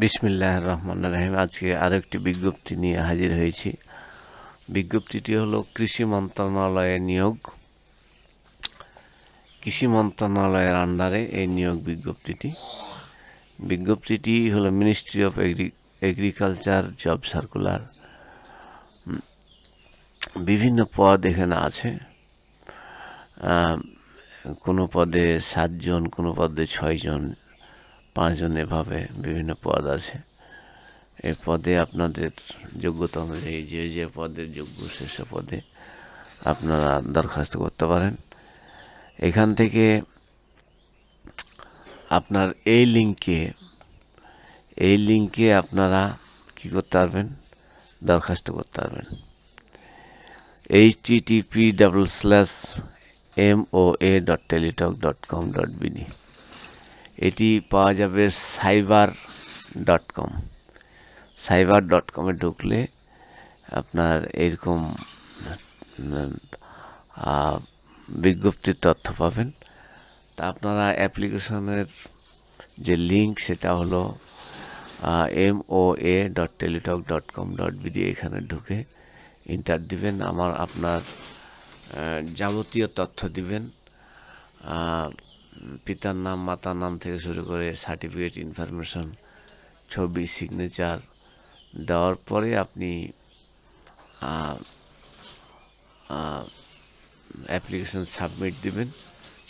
বিসমিল্লাহ রহমান রহিম। আজকে আরেকটি বিজ্ঞপ্তি নিয়ে হাজির হয়েছি। বিজ্ঞপ্তিটি হলো কৃষি মন্ত্রণালয়ের নিয়োগ। কৃষি মন্ত্রণালয়ের আন্ডারে এই নিয়োগ বিজ্ঞপ্তিটি। বিজ্ঞপ্তিটি হলো ministry of agri agriculture job circular বিভিন্ন পদ এখানে আছে। কোনো পদে সাতজন, কোনো পদে ছয়জন। পাঁচজন এভাবে বিভিন্ন পদ আছে। এই পদে আপনাদের যোগ্যতা অনুযায়ী যে যে পদের যোগ্য সেসব পদে আপনারা দরখাস্ত করতে পারেন। এখান থেকে আপনার এই লিঙ্কে এই লিঙ্কে আপনারা কি করতে পারবেন? দরখাস্ত করতে পারবেন। H TTP double slash M O A dot Teletalk dot com dot BD এটি পাওয়া যাবে cyber dot com. Cyber dot কমে ঢুকলে আপনার এরকম বিজ্ঞপ্তির তথ্য পাবেন। তা আপনারা অ্যাপ্লিকেশনের যে লিঙ্ক সেটা হলো M O A dot Teletalk dot com dot BD এখানে ঢুকে ইন্টার দিবেন। আমার, আপনার যাবতীয় তথ্য দিবেন। পিতার নাম, মাতার নাম থেকে শুরু করে সার্টিফিকেট ইনফরমেশন ছবি সিগনেচার দেওয়ার পরে আপনি অ্যাপ্লিকেশন সাবমিট দিবেন।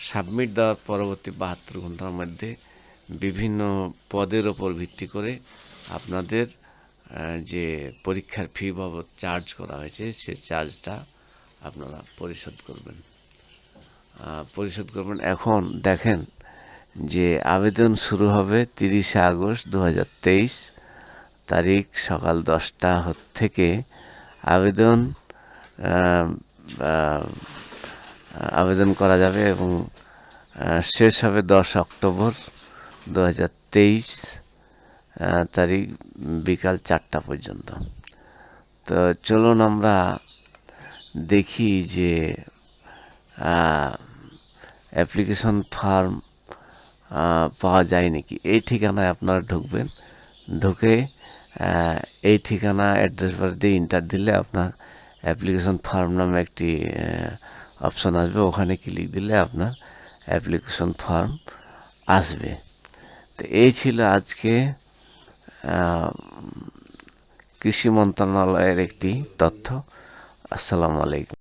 সাবমিট দেওয়ার পরবর্তী বাহাত্তর ঘণ্টার মধ্যে বিভিন্ন পদের ওপর ভিত্তি করে আপনাদের যে পরীক্ষার ফি বাবদ চার্জ করা হয়েছে, সে চার্জটা আপনারা পরিশোধ করবেন। পরিশোধ করবেন। এখন দেখেন যে আবেদন শুরু হবে তিরিশে আগস্ট দু হাজার তেইশ তারিখ সকাল দশটা থেকে আবেদন আবেদন করা যাবে এবং শেষ হবে দশ অক্টোবর দু হাজার তেইশ তারিখ বিকাল চারটা পর্যন্ত। তো চলুন আমরা দেখি যে অ্যাপ্লিকেশন ফর্ম পাওয়া যায় নাকি? এই ঠিকানায় আপনারা ঢুকবেন। ঢুকে এই ঠিকানা অ্যাড্রেস বার দিয়ে ইন্টার দিলে আপনার অ্যাপ্লিকেশন ফর্ম নামে একটি অপশন আসবে। ওখানে ক্লিক দিলে আপনার অ্যাপ্লিকেশন ফর্ম আসবে। তো এই ছিল আজকে কৃষি মন্ত্রণালয়ের একটি তথ্য। আসসালামু আলাইকুম।